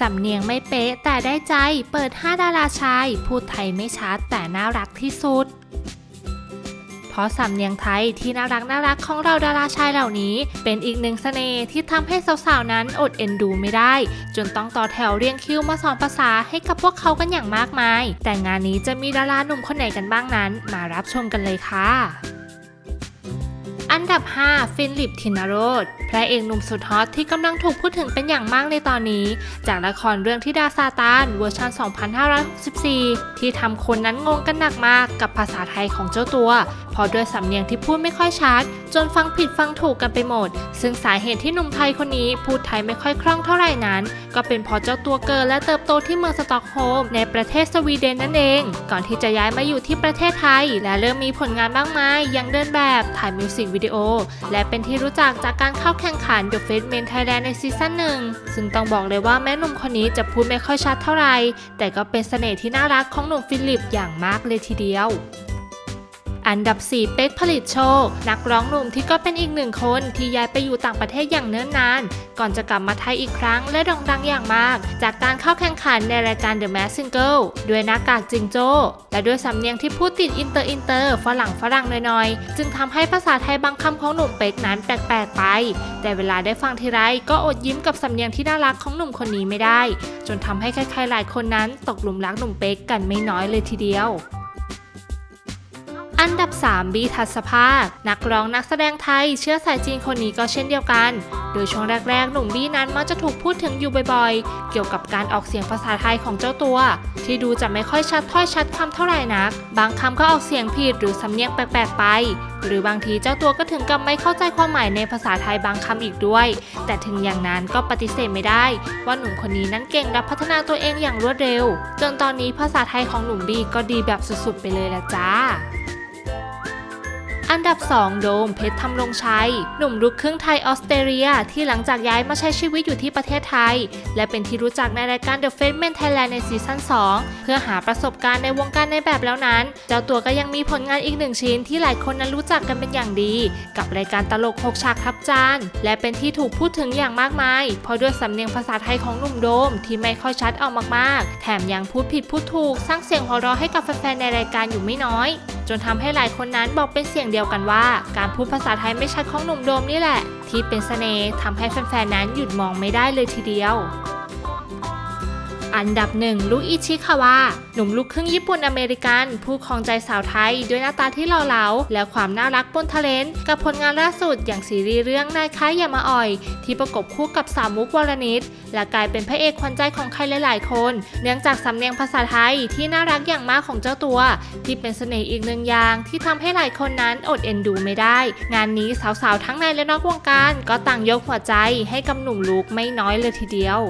สำเนียงไม่เป๊ะแต่ได้ใจเปิด 5 ดาราชาย พูดไทยไม่ชัดแต่น่ารักที่สุด เพราะสำเนียงไทยที่น่ารักน่ารักของเราดาราชายเหล่านี้ เป็นอีกหนึ่งเสน่ห์ที่ทำให้สาวๆนั้นอดเอ็นดูไม่ได้ จนต้องต่อแถวเรียงคิวมาสอนภาษาให้กับพวกเขากันอย่างมากมาย แต่งานนี้จะมีดาราหนุ่มคนไหนกันบ้างนั้น มารับชมกันเลยค่ะ อันดับ 5 ฟิลิปทินโรธพระเอกหนุ่มสุดฮอตที่กำลังถูกพูดถึงเป็นอย่างมากในตอนนี้ จากละครเรื่องทิดาซาตานเวอร์ชัน 2564 ที่ทำคนนั้นงงกันหนักมากกับภาษาไทยของเจ้าตัวเพราะด้วยสำเนียงที่พูดไม่ค่อยชัด จนฟังผิดฟังถูกกันไปหมด ซึ่งสาเหตุที่หนุ่มไทยคนนี้พูดไทยไม่ค่อยคล่องเท่าไหร่นั้น ก็เป็นเพราะเจ้าตัวเกิดและเติบโตที่เมืองสตอกโฮล์มในประเทศสวีเดนนั่นเอง ก่อนที่จะย้ายมาอยู่ที่ประเทศไทย และเริ่มมีผลงานบ้างมายอย่างเดินแบบถ่ายมิวสิกวิดีโอ และเป็นที่รู้จักจากการเข้าแข่งขัน The Face Man Thailand ในซีซั่นหนึ่งซึ่งต้องบอกเลยว่าแม่หนุ่มคนนี้จะพูดไม่ค่อยชัดเท่าไหร่แต่ก็เป็นเสน่ห์ที่น่ารักของหนุ่มฟิลิปอย่างมากเลยทีเดียว อันดับ 4 เป๊กผลิตโชค นักร้องหนุ่มที่ก็เป็นอีกหนึ่งคนที่ย้ายไปอยู่ต่างประเทศอย่างเนิ่นนาน ก่อนจะกลับมาไทยอีกครั้งและโด่งดังอย่างมาก จากการเข้าแข่งขันในรายการ The Mask Singer ด้วยหน้ากากจิงโจ้ และด้วยสำเนียงที่พูดติดอินเตอร์อินเตอร์ฝรั่งฝรั่งหน่อยๆ จึงทำให้ภาษาไทยบางคำของหนุ่มเป๊กนั้นแปลกๆไป แต่เวลาได้ฟังทีไรก็อดยิ้มกับสำเนียงที่น่ารักของหนุ่มคนนี้ไม่ได้ จนทำให้ใครๆหลายคนนั้นตกหลุมรักหนุ่มเป๊กกันไม่น้อยเลยทีเดียว อันดับ 3 บีทัศภาค นักร้องนักแสดงไทยเชื้อสายจีนคนนี้ก็เช่นเดียวกัน โดยช่วงแรกๆ หนุ่มบี้นั้นมักจะถูกพูดถึงอยู่บ่อยๆ เกี่ยวกับการออกเสียงภาษาไทยของเจ้าตัว ที่ดูจะไม่ค่อยชัดถ้อยชัดคำเท่าไหร่นัก บางคำก็ออกเสียงผิดหรือสำเนียงแปลกๆไป หรือบางทีเจ้าตัวก็ถึงกับไม่เข้าใจความหมายในภาษาไทยบางคำอีกด้วย แต่ถึงอย่างนั้นก็ปฏิเสธไม่ได้ ว่าหนุ่มคนนี้นั้นเก่งและพัฒนาตัวเองอย่างรวดเร็ว จนตอนนี้ภาษาไทยของหนุ่มบี้ก็ดีแบบสุดๆไปเลยละจ้า อันดับ 2 โดมเพชรทำรงชัย หนุ่มลูกครึ่งไทยออสเตรเลีย ที่หลังจากย้ายมาใช้ชีวิตอยู่ที่ประเทศไทย และเป็นที่รู้จักในรายการ The Face Men Thailand ในซีซั่น 2 เพื่อหาประสบการณ์ในวงการในแบบแล้วนั้น เจ้าตัวก็ยังมีผลงานอีกหนึ่งชิ้นที่หลายคนนั้นรู้จักกันเป็นอย่างดี กับรายการตลก6ฉากทับจาน และเป็นที่ถูกพูดถึงอย่างมากมาย เพราะด้วยสำเนียงภาษาไทยของหนุ่มโดมที่ไม่ค่อยชัดออกมากๆ แถมยังพูดผิดพูดถูกสร้างเสียงหัวเราะให้กับแฟนๆในรายการอยู่ไม่น้อย จนทำให้หลายคนนั้นบอกเป็นเสียงเดียวกันว่า การพูดภาษาไทยไม่ชัดของหนุ่มโดมนี่แหละ ที่เป็นเสน่ห์ทำให้แฟนๆนั้นหยุดมองไม่ได้เลยทีเดียว อันดับหนึ่งลูอิชิคาวะหนุ่มลูกครึ่งญี่ปุ่นอเมริกัน ผู้ครองใจสาวไทย ด้วยหน้าตาที่หล่อเหลาและความน่ารักปนทะเลนกับผลงานล่าสุดอย่างซีรีส์เรื่องนายค้ายอย่ามาอ่อย ที่ประกบคู่กับสาวมุกวรนิตและกลายเป็นพระเอกขวัญใจของใครหลายๆ คน เนื่องจากสำเนียงภาษาไทยที่น่ารักอย่างมากของเจ้าตัว ที่เป็นเสน่ห์อีกหนึ่งอย่างที่ทำให้หลายคนนั้นอดเอ็นดูไม่ได้ งานนี้สาวๆทั้งในและนอกวงการ ก็ต่างยกหัวใจให้กับหนุ่มลูกไม่น้อยเลยทีเดียว